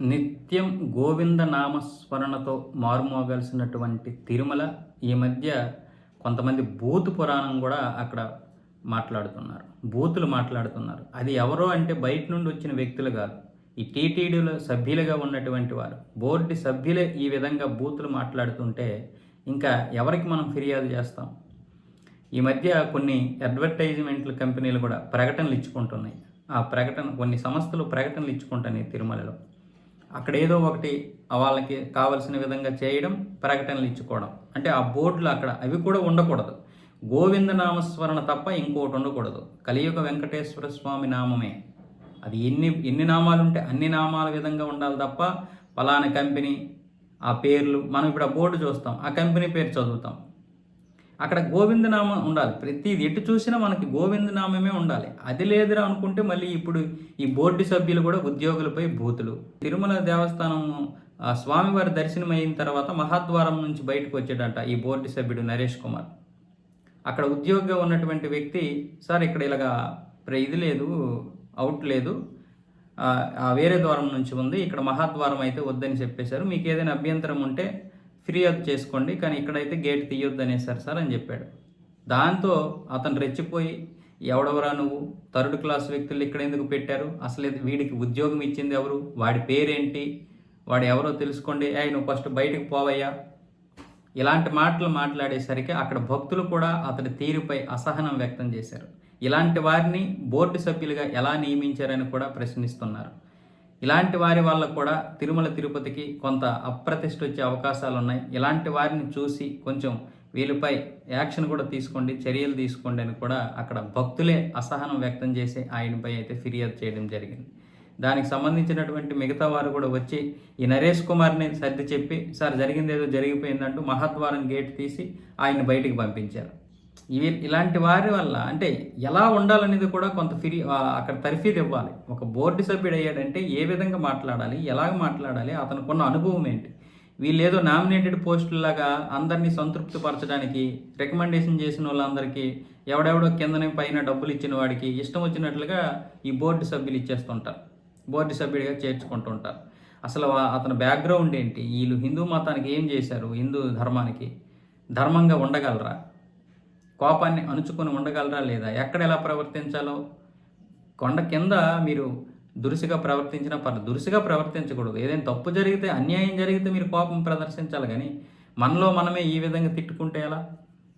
నిత్యం గోవింద నామస్మరణతో మారుమోగాల్సినటువంటి తిరుమల ఈ మధ్య కొంతమంది బూతు పురాణం కూడా అక్కడ మాట్లాడుతున్నారు. బూతులు మాట్లాడుతున్నారు. అది ఎవరో అంటే బయట నుండి వచ్చిన వ్యక్తులు కాదు. ఈ టీటీడీలో సభ్యులుగా ఉన్నటువంటి వారు బోర్డు సభ్యులే ఈ విధంగా బూతులు మాట్లాడుతుంటే ఇంకా ఎవరికి మనం ఫిర్యాదు చేస్తాం? ఈ మధ్య కొన్ని అడ్వర్టైజ్మెంట్ల కంపెనీలు కూడా ప్రకటనలు ఇచ్చుకుంటున్నాయి. ఆ ప్రకటన కొన్ని సంస్థలు ప్రకటనలు ఇచ్చుకుంటున్నాయి తిరుమలలో. అక్కడ ఏదో ఒకటి వాళ్ళకి కావలసిన విధంగా చేయడం ప్రకటనలు ఇచ్చుకోవడం. అంటే ఆ బోర్డులు అక్కడ అవి కూడా ఉండకూడదు. గోవింద నామస్మరణ తప్ప ఇంకోటి ఉండకూడదు. కలియుగ వెంకటేశ్వర స్వామి నామమే. అది ఎన్ని ఎన్ని నామాలు ఉంటే అన్ని నామాల విధంగా ఉండాలి తప్ప పలానా కంపెనీ ఆ పేర్లు మనం ఇప్పుడు ఆ బోర్డు చూస్తాం. ఆ కంపెనీ పేరు చదువుతాం. అక్కడ గోవిందనామం ఉండాలి. ప్రతిది ఎటు చూసినా మనకి గోవిందనామమే ఉండాలి. అది లేదురా అనుకుంటే మళ్ళీ ఇప్పుడు ఈ బోర్డు సభ్యులు కూడా ఉద్యోగులపై బూతులు. తిరుమల దేవస్థానం ఆ స్వామివారి దర్శనం అయిన తర్వాత మహాద్వారం నుంచి బయటకు వచ్చాడట ఈ బోర్డు సభ్యుడు నరేష్ కుమార్. అక్కడ ఉద్యోగిగా ఉన్నటువంటి వ్యక్తి సార్ ఇక్కడ ఇలాగా ప్ర- ఇది లేదు అవుట్ లేదు ఆ వేరే ద్వారం నుంచి ఉంది ఇక్కడ మహాద్వారం అయితే వద్దని చెప్పేశారు. మీకు ఏదైనా అభ్యంతరం ఉంటే ఫిర్యాదు చేసుకోండి కానీ ఇక్కడైతే గేట్ తీయొద్దు అనేసారు సార్ అని చెప్పాడు. దాంతో అతను రెచ్చిపోయి ఎవడెవరా నువ్వు? థర్డ్ క్లాస్ వ్యక్తులు ఇక్కడ ఎందుకు పెట్టారు? అసలు వీడికి ఉద్యోగం ఇచ్చింది ఎవరు? వాడి పేరేంటి? వాడు ఎవరో తెలుసుకోండి. ఏ నువ్వు ఫస్ట్ బయటకు పోవయ్యా. ఇలాంటి మాటలు మాట్లాడేసరికి అక్కడ భక్తులు కూడా అతడి తీరుపై అసహనం వ్యక్తం చేశారు. ఇలాంటి వారిని బోర్డు సభ్యులుగా ఎలా నియమించారని కూడా ప్రశ్నిస్తున్నారు. ఇలాంటి వారి వల్ల కూడా తిరుమల తిరుపతికి కొంత అప్రతిష్ట వచ్చే అవకాశాలు ఉన్నాయి. ఇలాంటి వారిని చూసి కొంచెం వీళ్ళపై యాక్షన్ కూడా తీసుకోండి చర్యలు తీసుకోండి అని కూడా అక్కడ భక్తులే అసహనం వ్యక్తం చేసి ఆయనపై అయితే ఫిర్యాదు చేయడం జరిగింది. దానికి సంబంధించినటువంటి మిగతా వారు కూడా వచ్చి ఈ నరేష్ కుమార్ని సర్ది చెప్పి సార్ జరిగింది ఏదో జరిగిపోయిందంటూ మహాద్వారం గేట్ తీసి ఆయన్ని బయటికి పంపించారు. ఇవి ఇలాంటి వారి వల్ల అంటే ఎలా ఉండాలనేది కూడా కొంత ఫిరి అక్కడ తర్ఫీదు ఇవ్వాలి. ఒక బోర్డు సభ్యుడు అయ్యాడంటే ఏ విధంగా మాట్లాడాలి ఎలాగ మాట్లాడాలి అతనుకున్న అనుభవం ఏంటి? వీళ్ళేదో నామినేటెడ్ పోస్టులాగా అందరినీ సంతృప్తి పరచడానికి రికమెండేషన్ చేసిన వాళ్ళందరికీ ఎవడెవడో కిందనే పైన డబ్బులు ఇచ్చిన వాడికి ఇష్టం వచ్చినట్లుగా ఈ బోర్డు సభ్యులు ఇచ్చేస్తుంటారు. బోర్డు సభ్యుడిగా చేర్చుకుంటుంటారు అసలు అతని బ్యాక్గ్రౌండ్ ఏంటి? వీళ్ళు హిందూ మతానికి ఏం చేశారు? హిందూ ధర్మానికి? ధర్మంగా ఉండగలరా? కోపాన్ని అణుచుకొని ఉండగలరా లేదా? ఎక్కడ ఎలా ప్రవర్తించాలో? కొండ కింద మీరు దురుసుగా ప్రవర్తించినా పర్లేదు దురుసుగా ప్రవర్తించకూడదు. ఏదైనా తప్పు జరిగితే అన్యాయం జరిగితే మీరు కోపం ప్రదర్శించాలి కానీ మనలో మనమే ఈ విధంగా తిట్టుకుంటే ఎలా?